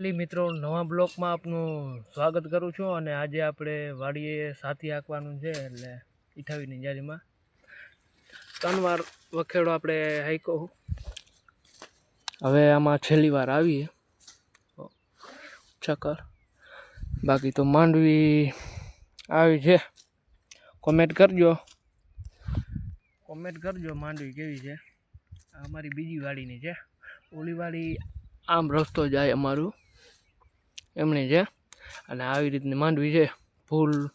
મિત્રો, નવા બ્લોકમાં આપનું સ્વાગત કરું છું અને આજે આપણે વાડીએ સાથી હાંકવાનું છે એટલે ઈઠાવીની જારીમાં. ત્રણ વાર વખેડો આપણે હાઈકો હવે આમાં છેલ્લી વાર આવીએ. ચક્કર બાકી તો માંડવી આવી છે. કોમેન્ટ કરજો. કોમેન્ટ કરજો માંડવી કેવી છે. અમારી બીજી વાડીની છે. ઓલી વાડી આમ રસ્તો જાય અમારું. એમની છે અને આવી રીતની માંડવી છે, ફૂલ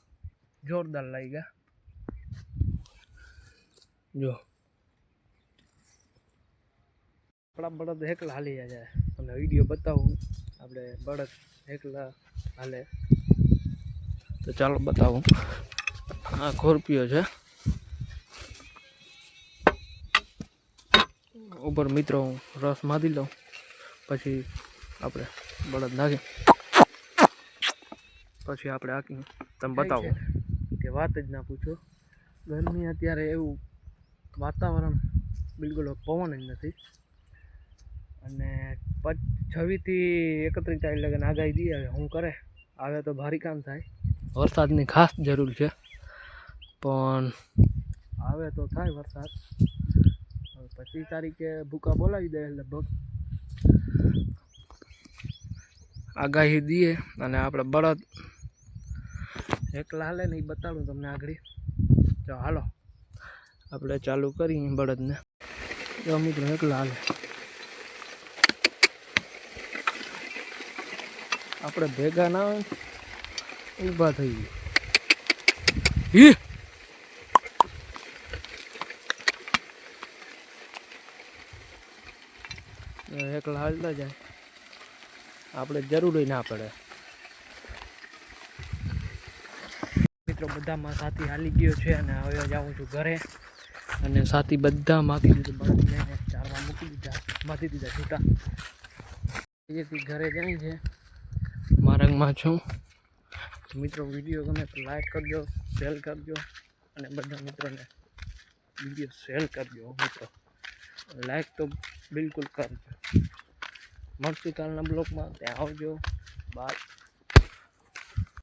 જોરદાર લાગ્યા. જો. આપણા બળદ એકલા હાલી જાય તમને વીડિયો બતાવું. આપણે બળદ એકલા હાલે. તો ચાલો બતાવું. આ ખોરપીઓ છે. ઉપર મિત્રો, હું રસ મારી લઉં. પછી આપણે બળદ નાખી. પછી આપણે આખી તમે બતાવો. કે વાત જ ના પૂછો. ગરમી અત્યારે એવું વાતાવરણ બિલકુલ પવન જ નથી. અને છવ્વીસથી એકત્રીસ તારીખ લગન આગાહી દઈએ હવે શું કરે. આવે તો ભારી કામ થાય. વરસાદની ખાસ જરૂર છે. પણ આવે તો થાય વરસાદ. પચીસ તારીખે ભૂકા બોલાવી દે લગભગ. આગાહી દઈએ અને આપણે બળદ એકલા હાલે ને એ બતાડું તમને આગળ. જો, હાલો. આપણે ચાલુ કરીએ બળદને. જો, મિત્રો, એકલા હાલે. આપણે ભેગા ના હોય ઊભા થઈ ગયા એકલા હાલતા જાય. આપણે જરૂરી ના પડે. મિત્રો, બધામાં સાથી હાલી ગયો છે અને હવે જાઉં છું ઘરે. અને સાથી બધા માગી દીધું લઈને ચારવા મૂકી દીધા માથી દીધા છૂટા. એથી ઘરે જાય છે, માર્ગમાં છું. મિત્રો, વીડિયો ગમે તો લાઈક કરજો, શેર કરજો, અને બધા મિત્રોને વીડિયો શેર કરજો, મિત્રો. લાઈક તો બિલકુલ કરજો. મળશું કાલના બ્લોગમાં. ત્યાં આવજો. બાય.